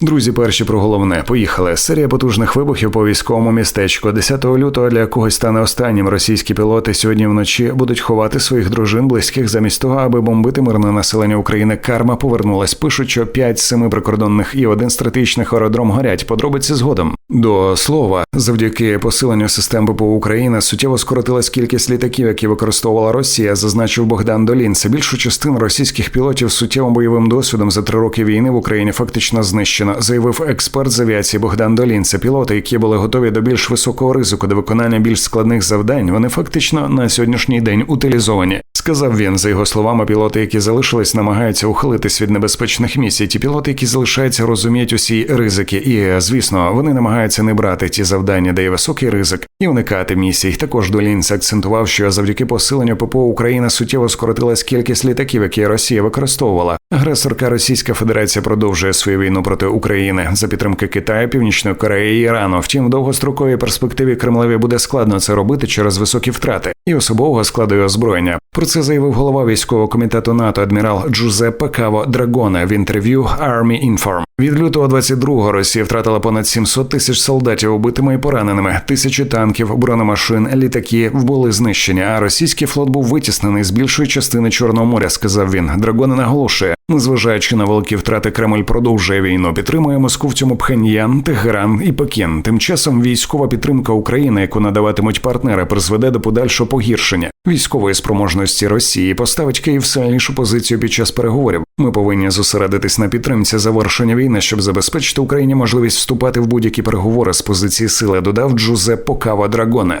Друзі, перші про головне поїхали. Серія потужних вибухів по військовому містечку. 10 лютого для когось стане останнім. Російські пілоти сьогодні вночі будуть ховати своїх дружин близьких замість того, аби бомбити мирне населення України. Карма повернулась. Пишуть, що 5 з 7 прикордонних і один стратегічних аеродром горять. Подробиці згодом. До слова, завдяки посиленню систем ППО України суттєво скоротилась кількість літаків, які використовувала Росія, зазначив Богдан Долін. Це більшу частину російських пілотів суттєвим бойовим досвідом за три роки війни в Україні фактично знищено, заявив експерт з авіації Богдан Долін. Це пілоти, які були готові до більш високого ризику до виконання більш складних завдань. Вони фактично на сьогоднішній день утилізовані. Сказав він, за його словами, пілоти, які залишились, намагаються ухилитись від небезпечних місій. Ті пілоти, які залишаються, розуміють усі ризики, і звісно, вони намагаються не брати ті завдання, де є високий ризик, і уникати місій. Також Долінц акцентував, що завдяки посиленню ППО України суттєво скоротилась кількість літаків, які Росія використовувала. Агресорка Російська Федерація продовжує свою війну проти України за підтримки Китаю, Північної Кореї і Ірану. Втім, в довгостроковій перспективі Кремлеві буде складно це робити через високі втрати і особового складу і озброєння. Про це заявив голова військового комітету НАТО адмірал Джузеппе Каво Драгоне в інтерв'ю Army Inform. Від лютого 22-го Росія втратила понад 700 тисяч солдатів убитими і пораненими, тисячі танків, бронемашин, літаки були знищені. А російський флот був витіснений з більшої частини Чорного моря. Сказав він. Драгони наголошує, незважаючи на великі втрати, Кремль продовжує війну. Підтримує Москву в цьому Пхеньян, Тегеран і Пекін. Тим часом військова підтримка України, яку надаватимуть партнери, призведе до подальшого погіршення військової спроможності Росії, поставить Київ сильнішу позицію під час переговорів. Ми повинні зосередитись на підтримці завершення війни, щоб забезпечити Україні можливість вступати в будь-які переговори з позиції сили. Додав Джузеппо Кава Драгоне.